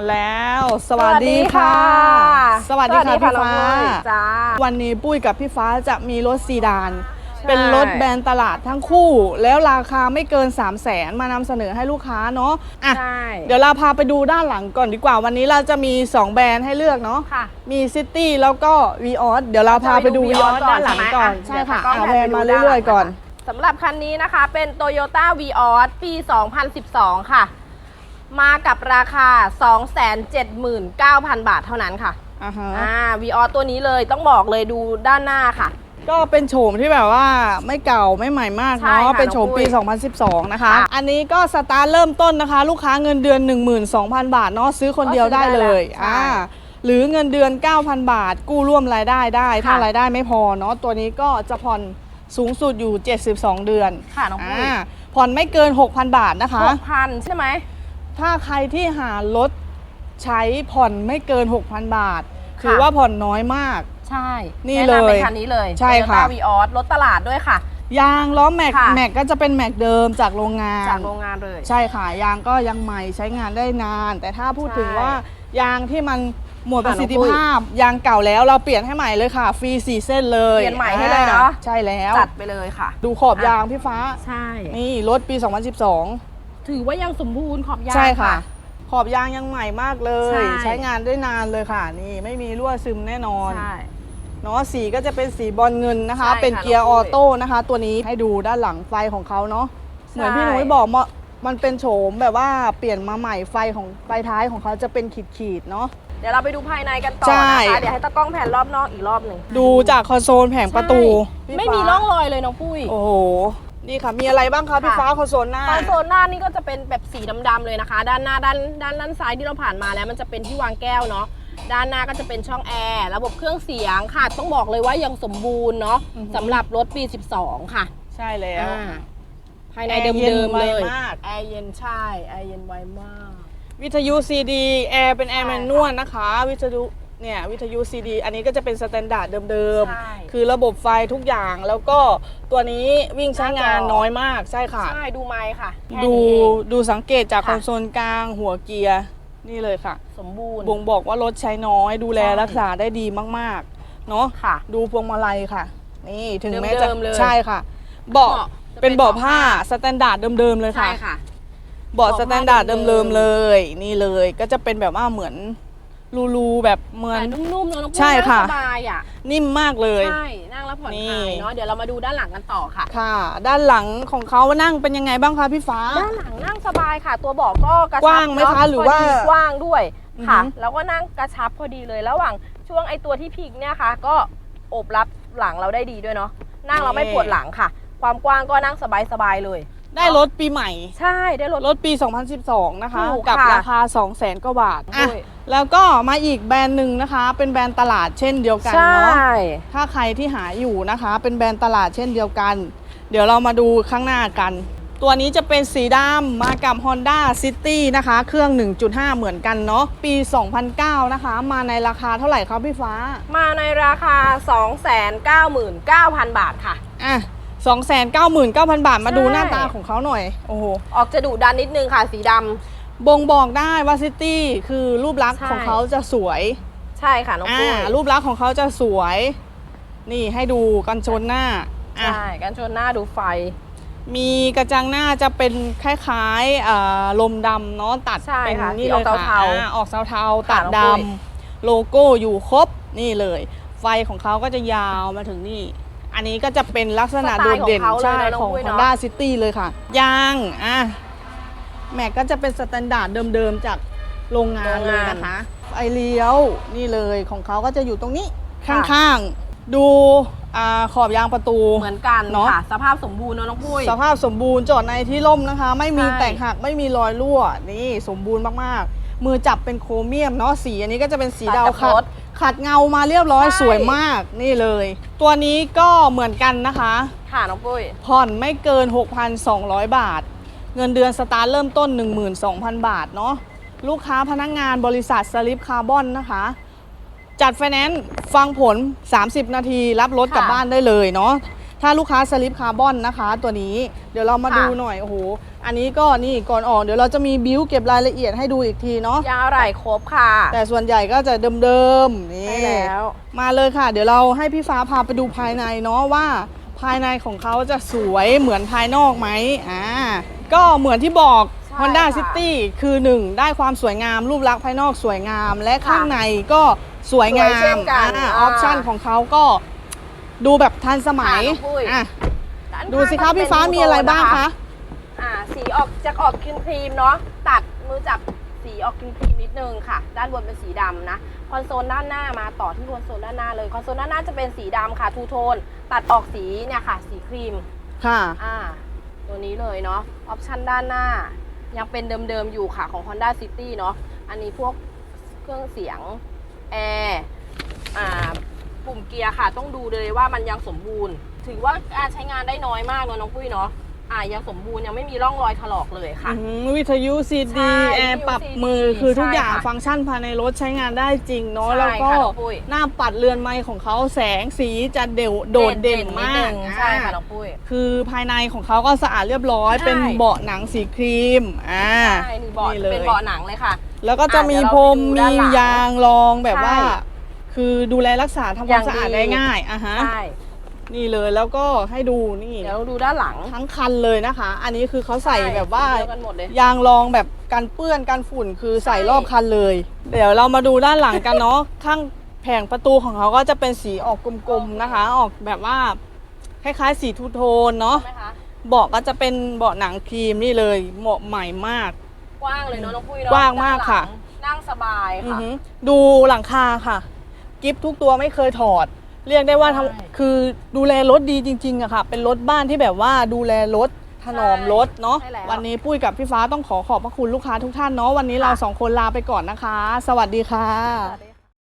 มาแล้ว สวัสดีค่ะ สวัสดีค่ะพี่ฟ้าน้องปุ้ยจ้า วันนี้ปุ้ยกับพี่ฟ้าจะมีรถซีดานใช่เป็นรถแบรนด์ตลาดทั้งคู่ แล้วราคาไม่เกิน 3 0 0แสนมานำเสนอให้ลูกค้าเนาะอะใช่เดี๋ยวเราพาไปดูด้านหลังก่อนดีกว่า วันนี้เราจะมี 2 แบรนด์ให้เลือกเนาะค่ะมีซิตี้แล้วก็วีออสเดี๋ยวเราพาไปดูจะไปดูวีออส Vios ด้านหลังก่อนก่อนใช่ค่ะใช่ไหมเอาอะแบรนด์มาเดี๋ยวเรื่อยไปดูๆก่อนด้านหลังสำหรับคันนี้นะคะเป็น Toyota Vios ปี 2012 ค่ะ มากับราคา 279,000 บาทเท่านั้นค่ะอ่าฮะอ่า Vios ตัวนี้เลยต้องบอกเลยดูด้านหน้าค่ะ ก็เป็นโฉมที่แบบว่าไม่เก่าไม่ใหม่มากใช่เนาะค่ะเป็นโฉมปี น้องปุ้ย2012 นะคะ ค่ะ อันนี้ก็สตาร์ทเริ่มต้นนะคะ ลูกค้าเงินเดือน 12,000 บาทเนาะซื้อคนเดียวได้เลยก็ซื้อได้แล้วอ่าใช่หรือเงินเดือน 9,000 บาท กู้ร่วมรายได้ได้ ถ้าค่ะ รายได้ไม่พอเนาะตัวนี้ก็จะผ่อนสูงสุดอยู่ 72 เดือนค่ะน้องปุ้ยอ่าผ่อนไม่เกิน 6,000 บาทนะคะ หกพันใช่ไหม ถ้าใครที่หารถใช้ผ่อนไม่เกิน 6,000 บาทค่ะถือว่าผ่อนน้อยมาก ใช่นี่แะำเลยเป็นคันนี้เลยใช่ค่ะ Toyota Vios รถตลาดด้วยค่ะ ยางล้อแม็กค่ะ แม็กก็จะเป็นแม็กเดิมจากโรงงาน จากโรงงานเลย ใช่ค่ะ ยางก็ยังใหม่ใช้งานได้นาน แต่ถ้าพูดใช่ถึงว่ายางที่มันหมดปค่ะระสิทธิน้องปุ้ยภาพ ยางเก่าแล้วเราเปลี่ยนให้ใหม่เลยค่ะ ฟรีสี่เส้นเลยเปลี่ยนใหม่ให้เลยเนอะ อ่ใช่แล้ว จัดไปเลยค่ะ ดูขอบยางพี่ฟ้า ใช่ นี่รถปี 2012 ถือว่ายังสมบูรณ์ขอบยาง ใช่ค่ะ ขอบยางยังใหม่มากเลย ใช่ ใช้งานได้นานเลยค่ะ นี่ไม่มีรั่วซึมแน่นอน ใช่ เนาะสีก็จะเป็นสีบอลเงินนะคะ ใช่ค่ะเป็นเกียร์น้อองอปุ้ยโต้นะคะ ตัวนี้ให้ดูด้านหลังไฟของเขาเนาะเหมือนพี่หใช่นุ่ยบอกมามันเป็นโฉมแบบว่าเปลี่ยนมาใหม่ไฟของไฟท้ายของเขาจะเป็นขีดๆเนาะ เดี๋ยวเราไปดูภายในกันต่อใช่ นะคะ เดี๋ยวให้ตากล้องแผ่นรอบนอกอีกรอบหนึ่งดูจากคอนโซลแผงประตูใช่พี่ไม่ฟ้ามีร่องรอยเลยน้องปุ้ย โอ้โห นี่ค่ะ มีอะไรบ้างคะพี่ค่ะ ฟ้าคอนโซลหน้า คอนโซลหน้านี่ก็จะเป็นแบบสีดำๆเลยนะคะ ด้านหน้าด้านด้านด้านซ้ายที่เราผ่านมาแล้ว มันจะเป็นที่วางแก้วเนาะด้านหน้าก็จะเป็นช่องแอร์ระบบเครื่องเสียงค่ะ ต้องบอกเลยว่ายังสมบูรณ์เนาะอือฮึ สำหรับรถปี 12 ค่ะใช่แล้ว อ่าภายในแอร์เดิเย็นมๆเลยไวมาก แอร์เย็นใช่แอร์เย็นไวมาก วิทยุซีดี แอร์เป็นแอร์ใช่แมนนวลนะคะ วิทยุ เนี่ยวิทยุซีดีอันนี้ก็จะเป็นสแตนดาร์ดเดิมใช่ ๆ คือระบบไฟทุกอย่างแล้วก็ตัวนี้วิ่งใช้งานหน้าจอน้อยมากใช่ค่ะ ใช่ ดูไมค์ค่ะแค่ดูนี้เอง ดูสังเกตจากค่ะ คอนโซลกลางหัวเกียร์นี่เลยค่ะ สมบูรณ์ บ่งบอกว่ารถใช้น้อยดูแลใช่ รักษาได้ดีมากๆ เนาะค่ะ ดูพวงมาลัยค่ะ นี่ถึงแม้จะเดิมๆเลยใช่ค่ะ เบาะเบาะจะเป็เป็นนเบาะเบาะผ้าผ้า สแตนดาร์ดเดิมๆเลยใช่ค่ะ ค่ะ เบาะเบาะสผ้าแตนดาร์ดเดิเดิมมๆๆเลย นี่เลยก็จะเป็นแบบว่าเหมือน รูๆแบบเหมือน แต่นุ่มๆเนอะน้องปุ้ยใช่ค่ะ นั่งสบายอะนิ่มมากเลย ใช่นั่งแล้วผ่อนนี่ คลายเนาะเดี๋ยวเรามาดูด้านหลังกันต่อค่ะ ค่ะ ด้านหลังของเขาว่านั่งเป็นยังไงบ้างคะพี่ฟ้า ด้านหลังนั่งสบายค่ะ ตัวเบอกก็กระชับกว้างไหมคะเนหรือว่าพดีกว้างด้วยค่ะ อือฮึแล้วก็นั่งกระชับพอดีเลยระหว่างช่วงไอตัวที่พิงเนี่ยค่ะ ก็โอบรับหลังเราได้ดีด้วยเนาะนั่งเราไม่ปวดหลังค่ะ ความกว้างก็นั่งสบายๆเลย ได้รถปีใหม่ ใช่ได้รถ รถปี 2012 นะคะ ถูกกับค่ะ ราคา 200,000กว่าบาทอะด้วยแล้วก็มาอีกแบรนด์หนึ่งนะคะ เป็นแบรนด์ตลาดเช่นเดียวกันใช่ เนาะ ถ้าใครที่หาอยู่นะคะ เป็นแบรนด์ตลาดเช่นเดียวกัน เดี๋ยวเรามาดูข้างหน้ากัน ตัวนี้จะเป็นสีดำมากับ Honda City นะคะ เครื่อง 1.5 เหมือนกันเนาะ ปี 2009 นะคะ มาในราคาเท่าไหร่ครับพี่ฟ้า มาในราคา 299,000 บาทค่ะ อะ 299,000 บาทมาดูใช่หน้าตาของเขาหน่อย โอ้โห ออกจะดุดันนิดนึงค่ะสีดบ่งบอกได้ว่าซิตี้คือรูปลักษณ์ใช่ ของเขาจะสวยำใช่ค่ะน้องอ่าปุ้ยรูปลักษณ์ของเขาจะสวย นี่ให้ดูกันชนหน้าอะใช่กันชนหน้าดูไฟ มีกระจังหน้าจะเป็นคล้ายๆอ่าลมดำเนาะตัดใช่เป็นค่ะนี่สีเลออยกค่ะเทาๆอ่าออกเทาๆค่ะตัดน้องดปุ้ยำโลโก้อยู่ครบนี่เลย ไฟของเขาก็จะยาวมาถึงนี่ อันนี้ก็จะเป็นลักษณะสไตโดล์ดเด่นของเขาเลยใช่นะน้องของปุ้ยเนอะ Honda City เลยค่ะ ยางอะแม็กก็จะเป็นสแตนดาร์ดเดิมๆจากโรงงานเลยนะคะไฟเลี้ยวนี่เลยของเขาก็จะอยู่ตรงนี้ข้างๆ ดูอ่าขอบยางประตู เหมือนกันเนอะ ค่ะ สภาพสมบูรณ์เนอะน้องปุ้ย สภาพสมบูรณ์จอดในที่ร่มนะคะ ไม่มีใช่ แตกหักไม่มีรอยรั่วนี่สมบูรณ์มากๆ มือจับเป็นโครเมียมเนาะสีอันนี้ก็จะเป็นสีดาวตัดกับขัรดถ ขัดเงามาเรียบร้อยใช่ สวยมากนี่เลย ตัวนี้ก็เหมือนกันนะคะ ค่ะน้องปุ้ย ผ่อนไม่เกิน 6,200 บาท เงินเดือนสตาร์ทเริ่มต้น 12,000 บาทเนาะลูกค้าพนักงานบริษัทสลิปคาร์บอนนะคะ จัดไฟแนนซ์ฟังผล 30 นาทีรับรถกลับค่ะบ้านได้เลยเนาะถ้าลูกค้าสลิปคาร์บอนนะคะ ตัวนี้เดี๋ยวเรามาค่ะ ดูหน่อย โอ้โห อันนี้ก็นี่ก่อนออกเดี๋ยวเราจะมีบิวเก็บรายละเอียดให้ดูอีกทีเนาะยางอะไหล่ครบค่ะ แต่ส่วนใหญ่ก็จะเดิมๆนี่ใช่แล้ว มาเลยค่ะ เดี๋ยวเราให้พี่ฟ้าพาไปดูภายในเนาะว่า ภายในของเขาจะสวยเหมือนภายนอกไหมอ่าก็เหมือนที่บอกใช่ Honda ค่ะ City คือ 1 ได้ความสวยงามรูปลักษณ์ภายนอกสวยงาม และข้างในก็สวยงาสวยเช่มนกันอ่าออ่าอปชั่นของเขาก็ดูแบบทันสมัยค่ะน้องปุ้ยอะด้านดูสิข้คะงก็พี่ฟ้าเป็นมีอะไรบ้างโทนนคะ อ่าสีออกจากออกครีมครีมๆเนาะตัดมือจับสีออกครีมครีมๆนิดนึงค่ะ ด้านบนเป็นสีดำนะคอนโซลด้านหน้ามาต่อที่คอนโซลด้านหน้าเลยคอนโซลด้านหน้าจะเป็นสีดำค่ะทูโทนตัดออกสีเนี่ยค่ะ สีครีมค่ะ อ่า ตัวนี้เลยเนาะออปชันด้านหน้า ยังเป็นเดิมๆอยู่ค่ะของ Honda City เนาะอันนี้พวกเครื่องเสียงแอร์อ่าปุ่มเกียร์ค่ะ ต้องดูเลยว่ามันยังสมบูรณ์ ถือว่าการใช้งานได้น้อยมากเนอะน้องปุ้ยเนาะ อ่ายังสมบูรณ์ยังไม่มีร่องรอยถลอกเลยค่ะ อื้อหือวิทยุซีใช่ดีวิทยุแอร์ปรับ CD มือ คือทุกใช่อย่างค่ะฟังก์ชันภายในรถใช้งานได้จริงเนาะ ใช่แล้วก็ค่ะน้องปุ้ย หน้าปัดเรือนไม้ของเขาแสงสีจะเด่วโดดเด่นมากนิดนึงใช่ค่ะอ่าน้องปุ้ย คือภายในของเขาก็สะอาดเรียบร้อย ใช่ เป็นเบาะหนังสีครีม อ่า ใช่นี่เบาะนี่เลย เป็นเบาะหนังเลยค่ะ แล้วก็จะอะมีเดี๋ยวเราพรมไปดูมีด้านหลังยางรองแบบว่า ใช่คือดูแลรักษาทำความสะอาดอย่างดี ได้ง่ายอะฮะ ใช่ นี่เลยแล้วก็ให้ดูนี่เดี๋ยวเราดูด้านหลัง ทั้งคันเลยนะคะ อันนี้คือเขาใส่ใช่แบบว่าสีเดียวกันหมดเลย ยางรองแบบกันเปื้อนกันฝุ่นคือใส่ใช่รอบคันเลย เดี๋ยวเรามาดูด้านหลังกันเนาะ ข้างแผงประตูของเขาก็จะเป็นสีออกกลมๆนะคะ ออกแบบว่าคล้ายๆสีทูโทนเนาะ ใช่ไหมคะ เบาะก็จะเป็นเบาะหนังครีมนี่เลยเหมาะใหม่มาก กว้างเลยเนาะน้องปุ้ยเนาะกว้างมากค่ะ ด้นหลังนั่งสบายอือค่ะ หือดูหลังคาค่ะ กิฟทุกตัวไม่เคยถอด เรียกได้ว่าทำใช่ คือดูแลรถดีจริงๆอะค่ะ เป็นรถบ้านที่แบบว่าดูแลรถถนอมรถเนาะ ใช่แล้ว วันนี้ปุ้ยกับพี่ฟ้าต้องขอขอบพระคุณลูกค้าทุกท่านเนาะ วันนี้ค่ะเราสองคนลาไปก่อนนะคะ สวัสดีค่ะ สวัสดี